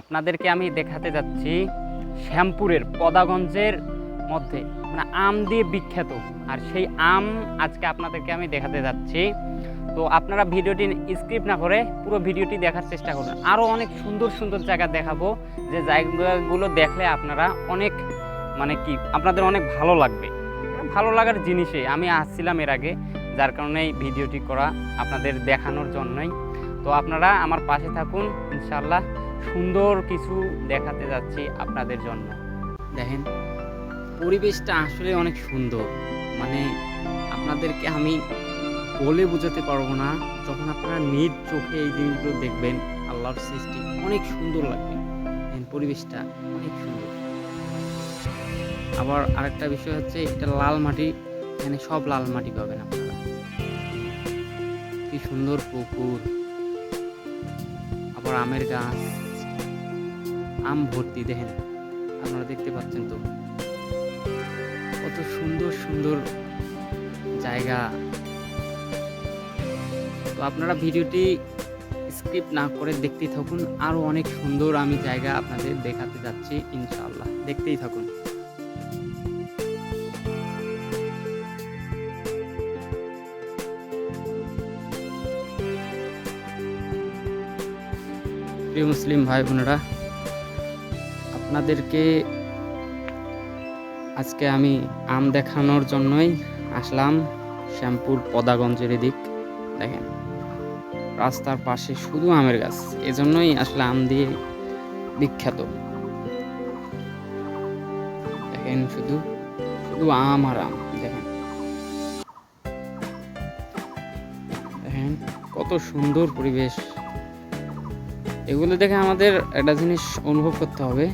আপনাদেরকে আমি দেখাতে যাচ্ছি শ্যামপুরের পদাগঞ্জের মধ্যে মানে আম দিয়ে বিখ্যাত। আর সেই আম আজকে আপনাদেরকে আমি দেখাতে যাচ্ছি। তো আপনারা ভিডিওটি স্ক্রিপ্ট না করে পুরো ভিডিওটি দেখার চেষ্টা করুন। আরও অনেক সুন্দর সুন্দর জায়গা দেখাবো। যে জায়গাগুলো দেখলে আপনারা অনেক মানে কি, আপনাদের অনেক ভালো লাগবে। ভালো লাগার জিনিসে আমি আসছিলাম এর আগে, যার কারণে এই ভিডিওটি করা আপনাদের দেখানোর জন্যই। তো আপনারা আমার পাশে থাকুন ইনশাল্লাহ সুন্দর কিছু দেখাতে যাচ্ছি আপনাদের জন্য। দেখেন, পরিবেশটা আসলে অনেক সুন্দর। মানে আপনাদেরকে আমি বলে বোঝাতে পারব না, যখন আপনারা নিজ চোখে এই জিনিসগুলো দেখবেন, আল্লাহর সৃষ্টি অনেক সুন্দর লাগবে। পরিবেশটা অনেক সুন্দর। আবার আরেকটা বিষয় হচ্ছে, এটা লাল মাটি, এখানে সব লাল মাটি পাবেন আপনারা। কি সুন্দর পুকুর। আবার আমের গাছ। আম ভর্তি, দেখেন। আপনারা দেখতে পাচ্ছেন তো। কত সুন্দর সুন্দর জায়গা। তো আপনারা ভিডিওটি স্কিপ না করে দেখতেই থাকুন। আরও অনেক সুন্দর আমি জায়গা আপনাদের দেখাতে যাচ্ছি, ইনশাআল্লাহ। দেখতেই থাকুন। প্রিয় মুসলিম ভাই বোনেরা আপনাদেরকে আজকে আমি আম দেখানোর জন্যই আসলাম শ্যামপুর পদাগঞ্জের এদিক। দেখেন, রাস্তার পাশে শুধু আমের গাছ, এজন্যই আসলে আম দিয়ে বিখ্যাত। দেখেন শুধু শুধু আম আর আম, দেখেন। দেখেন, কত সুন্দর পরিবেশ। এগুলো দেখে আমাদের একটা জিনিস অনুভব করতে হবে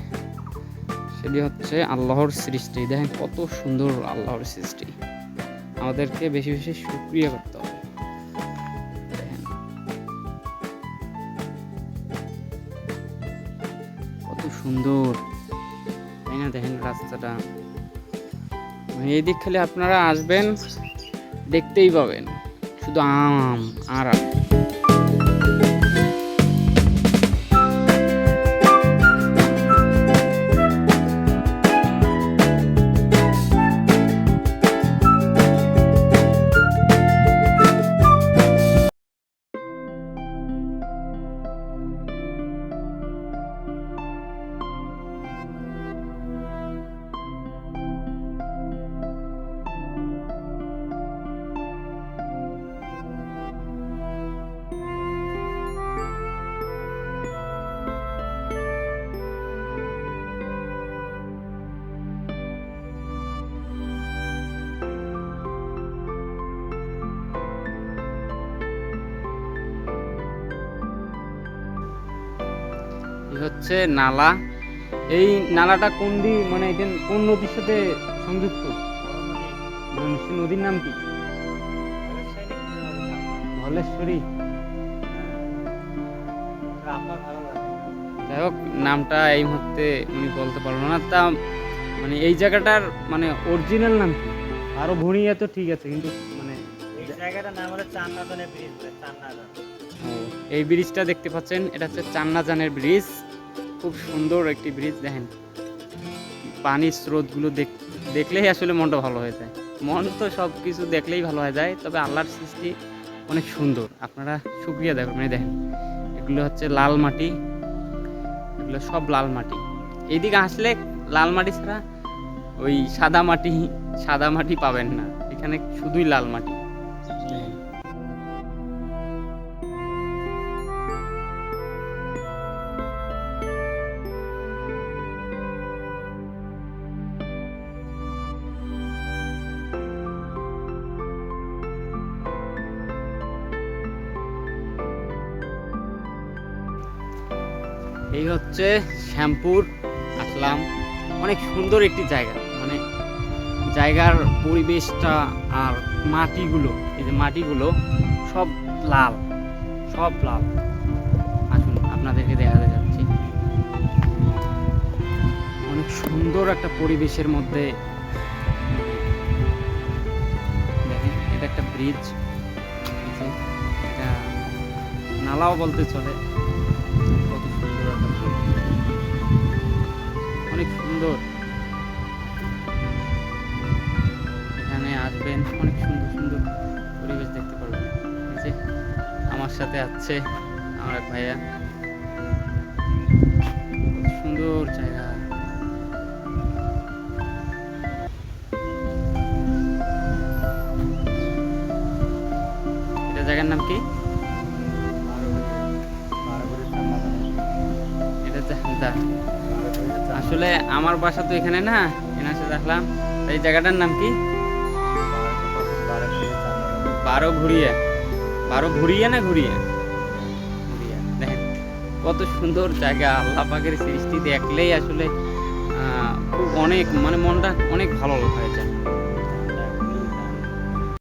সেটি হচ্ছে আল্লাহর সৃষ্টি। দেখেন কত সুন্দর আল্লাহর সৃষ্টি। আমাদেরকে বেশি বেশি সুক্রিয়া করতে হবে। কত সুন্দর। তাই না? দেখেন রাস্তাটা। মানে এই দিক খালি আপনারা আসবেন, দেখতেই পাবেন। শুধু আম আর আম। হচ্ছে নালা। এই নালাটা কোন দি মানে এটা কোন নদীর সাথে সংযুক্ত? নদীর নাম কি? ধলেশ্বরী যাই হোক নামটা এই মুহূর্তে উনি বলতে পারল না। তা মানে এই জায়গাটার মানে অরিজিনাল নাম কি? আরও ভুঁড়িয়া তো ঠিক আছে কিন্তু মানে জায়গাটার নাম হলো চান্নাদানের ব্রিজ বলে এই ব্রিজটা দেখতে পাচ্ছেন এটা হচ্ছে চান্নাজানের ব্রিজ খুব সুন্দর একটি ব্রিজ দেখেন। পানির স্রোতগুলো দেখ- দেখলেই আসলে মনটা ভালো হয়ে যায়। মন তো সব কিছু দেখলেই ভালো হয়ে যায়, তবে আল্লাহর সৃষ্টি অনেক সুন্দর। আপনারা শুক্রিয়া দেখুন মানে দেখেন, এগুলো হচ্ছে লাল মাটি, এগুলো সব লাল মাটি। এইদিকে আসলে লাল মাটি ছাড়া ওই সাদা মাটি সাদা মাটি পাবেন না। এখানে শুধুই লাল মাটি। এই হচ্ছে শ্যামপুর আসলাম অনেক সুন্দর একটি জায়গা। মানে জায়গার পরিবেশটা আর মাটিগুলো, এই যে মাটিগুলো সব লাল সব লাল। আসুন, আপনাদেরকে দেখাতে যাচ্ছি। অনেক সুন্দর একটা পরিবেশের মধ্যে দেখেন, এটা একটা ব্রিজ। এটা নালাও বলতে চলে। দেখাতে যাচ্ছে আমার এক ভাইয়া। সুন্দর জায়গা। এটা জায়গার নাম কি? এটা আসলে আমার বাসা তো এখানে না, এখানে এসে দেখলাম। এই জায়গাটার নাম কি? বারো ঘুরিয়া বারো ঘুরিয়ে না ঘুরিয়ে? কত সুন্দর জায়গা আল্লাহ পাকের সৃষ্টি দেখলেই আসলে খুব অনেক মানে মনটা অনেক ভালো হয়ে যায়।